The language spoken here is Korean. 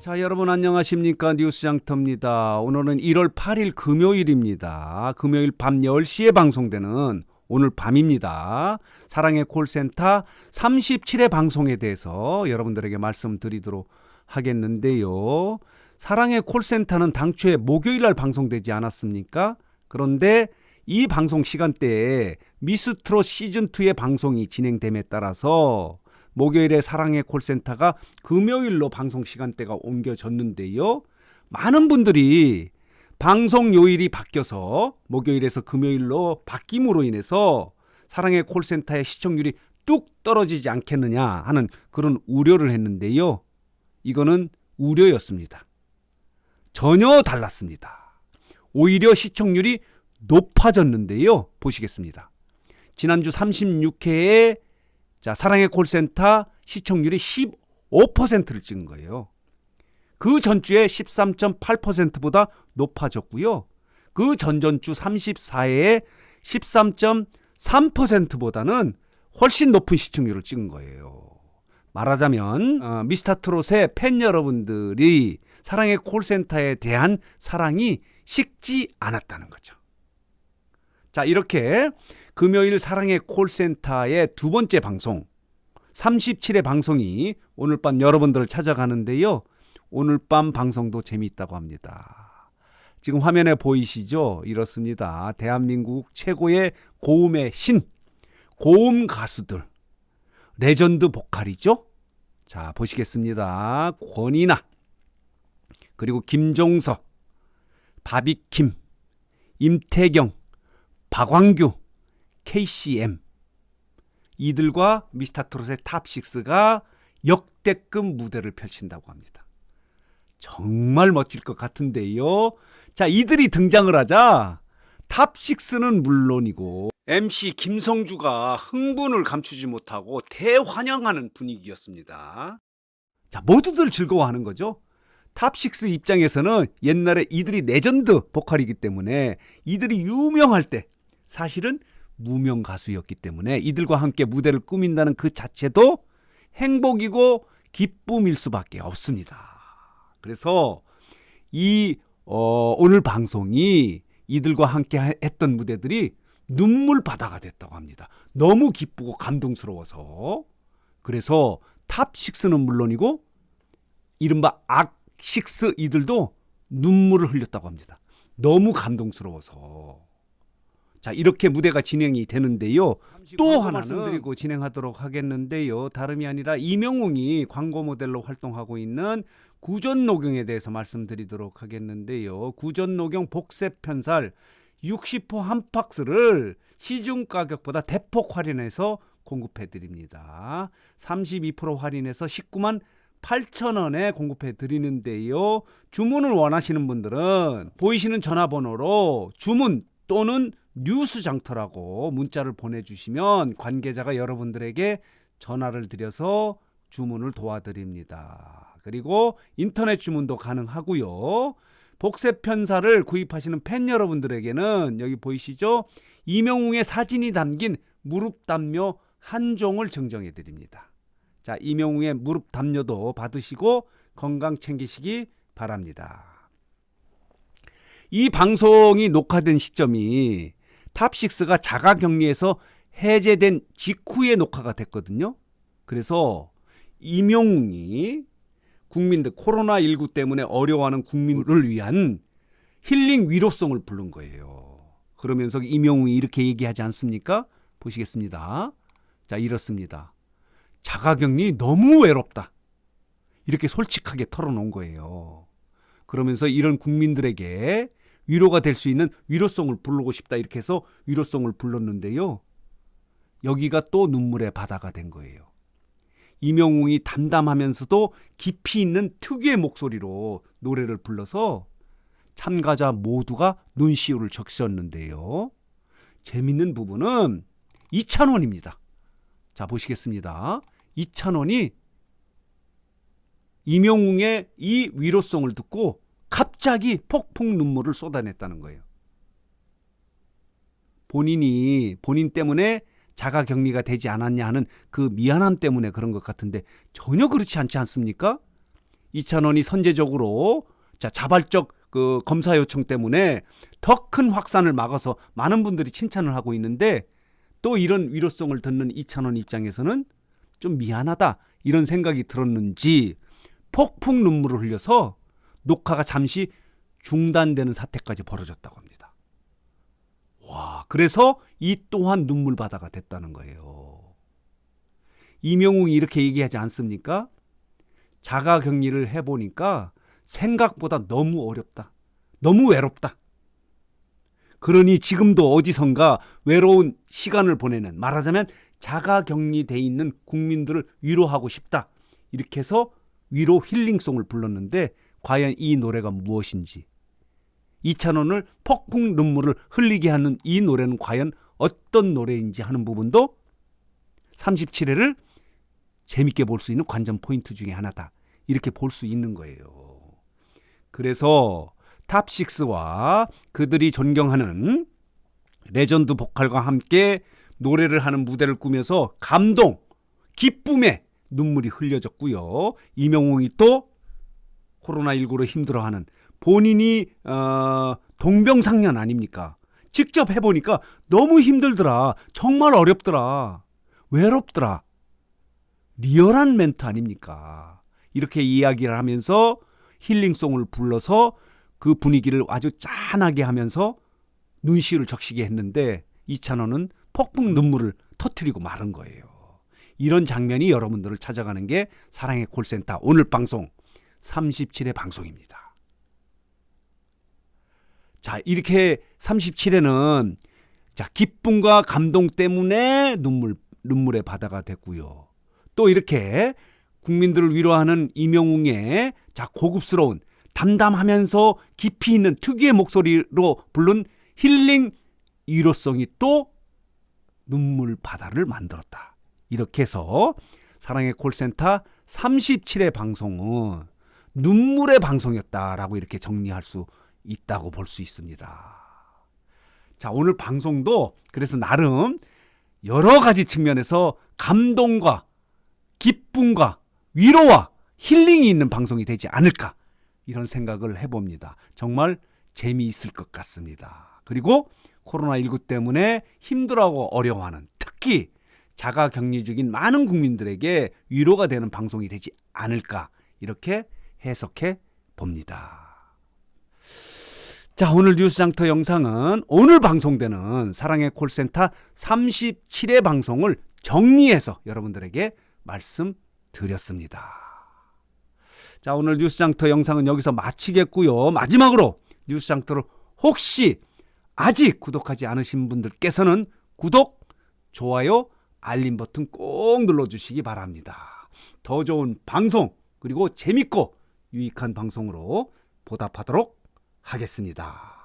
자, 여러분 안녕하십니까? 뉴스 장터입니다. 오늘은 1월 8일 금요일입니다. 금요일 밤 10시에 방송되는 오늘 밤입니다. 사랑의 콜센터 37회 방송에 대해서 여러분들에게 말씀드리도록 하겠는데요. 사랑의 콜센터는 당초에 목요일 날 방송되지 않았습니까? 그런데 이 방송 시간대에 미스트롯 시즌2의 방송이 진행됨에 따라서 목요일에 사랑의 콜센터가 금요일로 방송 시간대가 옮겨졌는데요. 많은 분들이 방송 요일이 바뀌어서 목요일에서 금요일로 바뀜으로 인해서 사랑의 콜센터의 시청률이 뚝 떨어지지 않겠느냐 하는 그런 우려를 했는데요. 이거는 우려였습니다. 전혀 달랐습니다. 오히려 시청률이 높아졌는데요. 보시겠습니다. 지난주 36회에 자, 사랑의 콜센터 시청률이 15%를 찍은 거예요. 그 전주에 13.8%보다 높아졌고요. 그 전전주 34회에 13.3%보다는 훨씬 높은 시청률을 찍은 거예요. 말하자면 어, 미스터 트롯의 팬 여러분들이 사랑의 콜센터에 대한 사랑이 식지 않았다는 거죠. 자, 이렇게 금요일 사랑의 콜센터의 두 번째 방송 37회 방송이 오늘 밤 여러분들을 찾아가는데요. 오늘 밤 방송도 재미있다고 합니다. 지금 화면에 보이시죠? 이렇습니다. 대한민국 최고의 고음의 신, 고음 가수들, 레전드 보컬이죠? 자, 보시겠습니다. 권이나, 그리고 김종서, 바비킴, 임태경, 박광규, KCM 이들과 미스터트롯의 탑6가 역대급 무대를 펼친다고 합니다. 정말 멋질 것 같은데요. 자, 이들이 등장을 하자 탑6는 물론이고 MC 김성주가 흥분을 감추지 못하고 대환영하는 분위기였습니다. 자, 모두들 즐거워하는 거죠. 탑6 입장에서는 옛날에 이들이 레전드 보컬이기 때문에 이들이 유명할 때 사실은 무명 가수였기 때문에 이들과 함께 무대를 꾸민다는 그 자체도 행복이고 기쁨일 수밖에 없습니다. 그래서 이 어, 오늘 방송이 이들과 함께 했던 무대들이 눈물 바다가 됐다고 합니다. 너무 기쁘고 감동스러워서 그래서 탑6는 물론이고 이른바 악6 이들도 눈물을 흘렸다고 합니다. 너무 감동스러워서 자 이렇게 무대가 진행이 되는데요. 또 하나 말씀드리고 진행하도록 하겠는데요. 다름이 아니라 이명웅이 광고 모델로 활동하고 있는 구전노경에 대해서 말씀드리도록 하겠는데요. 구전노경 복세 편살 60호 한 박스를 시중 가격보다 대폭 할인해서 공급해 드립니다. 32% 할인해서 19만 8,000원에 공급해 드리는데요. 주문을 원하시는 분들은 보이시는 전화번호로 주문 또는 뉴스 장터라고 문자를 보내주시면 관계자가 여러분들에게 전화를 드려서 주문을 도와드립니다. 그리고 인터넷 주문도 가능하고요. 복세 편사를 구입하시는 팬 여러분들에게는 여기 보이시죠? 이명웅의 사진이 담긴 무릎 담요 한 종을 증정해 드립니다. 자, 이명웅의 무릎 담요도 받으시고 건강 챙기시기 바랍니다. 이 방송이 녹화된 시점이 탑6가 자가 격리에서 해제된 직후에 녹화가 됐거든요. 그래서 임용웅이 국민들 코로나19 때문에 어려워하는 국민을 위한 힐링 위로송을 부른 거예요. 그러면서 임용웅이 이렇게 얘기하지 않습니까? 보시겠습니다. 자, 이렇습니다. 자가격리 너무 외롭다. 이렇게 솔직하게 털어놓은 거예요. 그러면서 이런 국민들에게 위로가 될 수 있는 위로송을 부르고 싶다 이렇게 해서 위로송을 불렀는데요. 여기가 또 눈물의 바다가 된 거예요. 이명웅이 담담하면서도 깊이 있는 특유의 목소리로 노래를 불러서 참가자 모두가 눈시울을 적셨는데요. 재밌는 부분은 이찬원입니다. 자, 보시겠습니다. 이찬원이 이명웅의 이 위로송을 듣고 갑자기 폭풍 눈물을 쏟아냈다는 거예요. 본인이 본인 때문에 자가 격리가 되지 않았냐 하는 그 미안함 때문에 그런 것 같은데 전혀 그렇지 않지 않습니까? 이찬원이 선제적으로 자 자발적 그 검사 요청 때문에 더 큰 확산을 막아서 많은 분들이 칭찬을 하고 있는데 또 이런 위로성을 듣는 이찬원 입장에서는 좀 미안하다 이런 생각이 들었는지 폭풍 눈물을 흘려서 녹화가 잠시 중단되는 사태까지 벌어졌다고 합니다. 와, 그래서 이 또한 눈물 바다가 됐다는 거예요. 이명웅이 이렇게 얘기하지 않습니까? 자가 격리를 해보니까 생각보다 너무 어렵다. 너무 외롭다. 그러니 지금도 어디선가 외로운 시간을 보내는 말하자면 자가 격리돼 있는 국민들을 위로하고 싶다. 이렇게 해서 위로 힐링송을 불렀는데 과연 이 노래가 무엇인지 이찬원을 폭풍 눈물을 흘리게 하는 이 노래는 과연 어떤 노래인지 하는 부분도 37회를 재밌게 볼 수 있는 관전 포인트 중에 하나다. 이렇게 볼 수 있는 거예요. 그래서 탑6와 그들이 존경하는 레전드 보컬과 함께 노래를 하는 무대를 꾸며서 감동, 기쁨에 눈물이 흘려졌고요. 이명웅이 또 코로나19로 힘들어하는 본인이 어, 동병상련 아닙니까? 직접 해보니까 너무 힘들더라. 정말 어렵더라. 외롭더라. 리얼한 멘트 아닙니까? 이렇게 이야기를 하면서 힐링송을 불러서 그 분위기를 아주 짠하게 하면서 눈시울을 적시게 했는데 이찬원은 폭풍 눈물을 터트리고 마른 거예요. 이런 장면이 여러분들을 찾아가는 게 사랑의 콜센터 오늘 방송 37회 방송입니다. 자, 이렇게 37회는 자, 기쁨과 감동 때문에 눈물 눈물의 바다가 됐고요. 또 이렇게 국민들을 위로하는 이명웅의 자 고급스러운 담담하면서 깊이 있는 특유의 목소리로 부른 힐링 위로성이 또 눈물 바다를 만들었다. 이렇게 해서 사랑의 콜센터 37회 방송은 눈물의 방송이었다라고 이렇게 정리할 수 있다고 볼 수 있습니다. 자, 오늘 방송도 그래서 나름 여러 가지 측면에서 감동과 기쁨과 위로와 힐링이 있는 방송이 되지 않을까 이런 생각을 해봅니다. 정말 재미있을 것 같습니다. 그리고 코로나19 때문에 힘들어하고 어려워하는 특히 자가 격리 중인 많은 국민들에게 위로가 되는 방송이 되지 않을까 이렇게 해석해 봅니다. 자, 오늘 뉴스장터 영상은 오늘 방송되는 사랑의 콜센터 37회 방송을 정리해서 여러분들에게 말씀드렸습니다. 자, 오늘 뉴스장터 영상은 여기서 마치겠고요. 마지막으로 뉴스장터를 혹시 아직 구독하지 않으신 분들께서는 구독, 좋아요, 알림 버튼 꼭 눌러주시기 바랍니다. 더 좋은 방송, 그리고 재밌고 유익한 방송으로 보답하도록 하겠습니다.